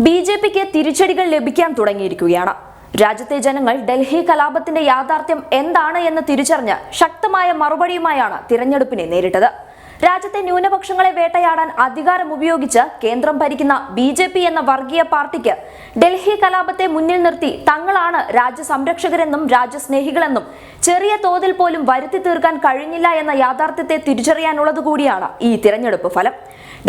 B J പിക്ക് തിരിച്ചടികൾ ലഭിക്കാൻ തുടങ്ങിയിരിക്കുകയാണ്. രാജ്യത്തെ ജനങ്ങൾ ഡൽഹി കലാപത്തിന്റെ യാഥാർത്ഥ്യം എന്താണ് എന്ന് തിരിച്ചറിഞ്ഞ് ശക്തമായ മറുപടിയുമായാണ് തിരഞ്ഞെടുപ്പിനെ നേരിട്ടത്. രാജ്യത്തെ ന്യൂനപക്ഷങ്ങളെ വേട്ടയാടാൻ അധികാരം ഉപയോഗിച്ച് കേന്ദ്രം ഭരിക്കുന്ന ബി ജെ പി എന്ന വർഗീയ പാർട്ടിക്ക് ഡൽഹി കലാപത്തെ മുന്നിൽ നിർത്തി തങ്ങളാണ് രാജ്യ സംരക്ഷകരെന്നും രാജ്യസ്നേഹികളെന്നും ചെറിയ തോതിൽ പോലും വരുത്തി തീർക്കാൻ കഴിഞ്ഞില്ല എന്ന യാഥാർത്ഥ്യത്തെ തിരിച്ചറിയാനുള്ളത് കൂടിയാണ് ഈ തിരഞ്ഞെടുപ്പ് ഫലം.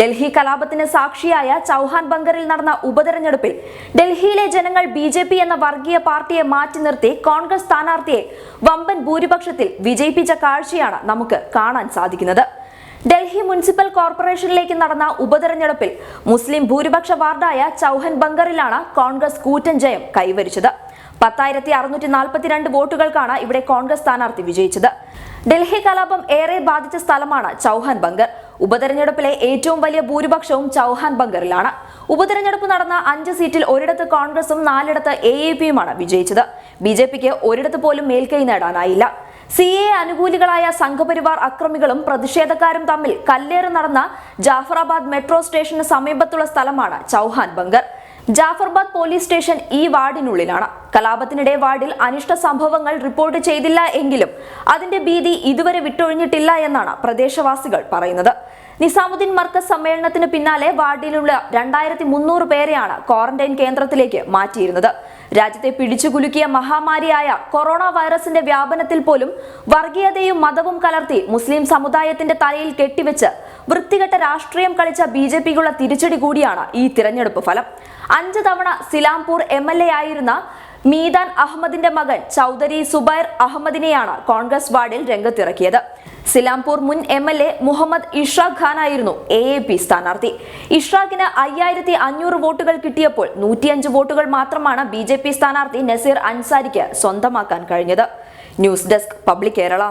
ഡൽഹി കലാപത്തിന് സാക്ഷിയായ ചൗഹാൻ ബങ്കറിൽ നടന്ന ഉപതെരഞ്ഞെടുപ്പിൽ ഡൽഹിയിലെ ജനങ്ങൾ ബി ജെ പി എന്ന വർഗീയ പാർട്ടിയെ മാറ്റി നിർത്തി കോൺഗ്രസ് സ്ഥാനാർത്ഥിയെ വമ്പൻ ഭൂരിപക്ഷത്തിൽ വിജയിപ്പിച്ച കാഴ്ചയാണ് നമുക്ക് കാണാൻ സാധിക്കുന്നത്. ഡൽഹി മുനിസിപ്പൽ കോർപ്പറേഷനിലേക്ക് നടന്ന ഉപതെരഞ്ഞെടുപ്പിൽ മുസ്ലിം ഭൂരിപക്ഷ വാർഡായ ചൗഹൻ ബംഗറിലാണ് കോൺഗ്രസ് കൂറ്റൻ ജയം കൈവരിച്ചത്. പത്തായിരത്തി അറുന്നൂറ്റി നാൽപ്പത്തിരണ്ട് വോട്ടുകൾക്കാണ് ഇവിടെ കോൺഗ്രസ് സ്ഥാനാർത്ഥി വിജയിച്ചത്. ഡൽഹി കലാപം ഏറെ ബാധിച്ച സ്ഥലമാണ് ചൗഹൻ ബംഗർ. ഉപതെരഞ്ഞെടുപ്പിലെ ഏറ്റവും വലിയ ഭൂരിപക്ഷവും ചൗഹാൻ ബംഗറിലാണ്. ഉപതെരഞ്ഞെടുപ്പ് നടന്ന അഞ്ച് സീറ്റിൽ ഒരിടത്ത് കോൺഗ്രസും നാലിടത്ത് എ എ പിയുമാണ് വിജയിച്ചത്. ബി ജെ പിക്ക് ഒരിടത്ത് പോലും മേൽക്കൈ നേടാനായില്ല. സി എ അനുകൂലികളായ സംഘപരിവാർ അക്രമികളും പ്രതിഷേധക്കാരും തമ്മിൽ കല്ലേറ് നടന്ന ജാഫറാബാദ് മെട്രോ സ്റ്റേഷന് സമീപത്തുള്ള സ്ഥലമാണ് ചൗഹാൻ ബങ്കർ. ജാഫർബാദ് പോലീസ് സ്റ്റേഷൻ ഈ വാർഡിനുള്ളിലാണ്. കലാപത്തിനിടെ വാർഡിൽ അനിഷ്ട സംഭവങ്ങൾ റിപ്പോർട്ട് ചെയ്തില്ല എങ്കിലും അതിന്റെ ഭീതി ഇതുവരെ വിട്ടൊഴിഞ്ഞിട്ടില്ല എന്നാണ് പ്രദേശവാസികൾ പറയുന്നത്. നിസാമുദ്ദീൻ മർക്കസ് സമ്മേളനത്തിന് പിന്നാലെ വാർഡിലുള്ള രണ്ടായിരത്തി മുന്നൂറ് പേരെയാണ് ക്വാറന്റൈൻ കേന്ദ്രത്തിലേക്ക് മാറ്റിയിരുന്നത്. രാജ്യത്തെ പിടിച്ചുകുലുക്കിയ മഹാമാരിയായ കൊറോണ വൈറസിന്റെ വ്യാപനത്തിൽ പോലും വർഗീയതയും മതവും കലർത്തി മുസ്ലിം സമുദായത്തിന്റെ തലയിൽ കെട്ടിവെച്ച് വൃത്തികെട്ട രാഷ്ട്രീയം കളിച്ച ബി ജെ പിക്കുള്ള തിരിച്ചടി കൂടിയാണ് ഈ തിരഞ്ഞെടുപ്പ് ഫലം. അഞ്ച് തവണ സിലാംപൂർ എം എൽ എ ആയിരുന്ന മീദാൻ അഹമ്മദിന്റെ മകൻ ചൗധരി സുബൈർ അഹമ്മദിനെയാണ് കോൺഗ്രസ് വാർഡിൽ രംഗത്തിറക്കിയത്. സിലാംപൂർ മുൻ M L A Mohammed Ishraq ഖാനായിരുന്നു A A P സ്ഥാനാർത്ഥി. ഇഷാഖിന് അയ്യായിരത്തി അഞ്ഞൂറ് വോട്ടുകൾ കിട്ടിയപ്പോൾ നൂറ്റിയഞ്ച് വോട്ടുകൾ മാത്രമാണ് ബി ജെ പി സ്ഥാനാർത്ഥി നസീർ അൻസാരിക്ക് സ്വന്തമാക്കാൻ കഴിഞ്ഞത്. News desk public Kerala.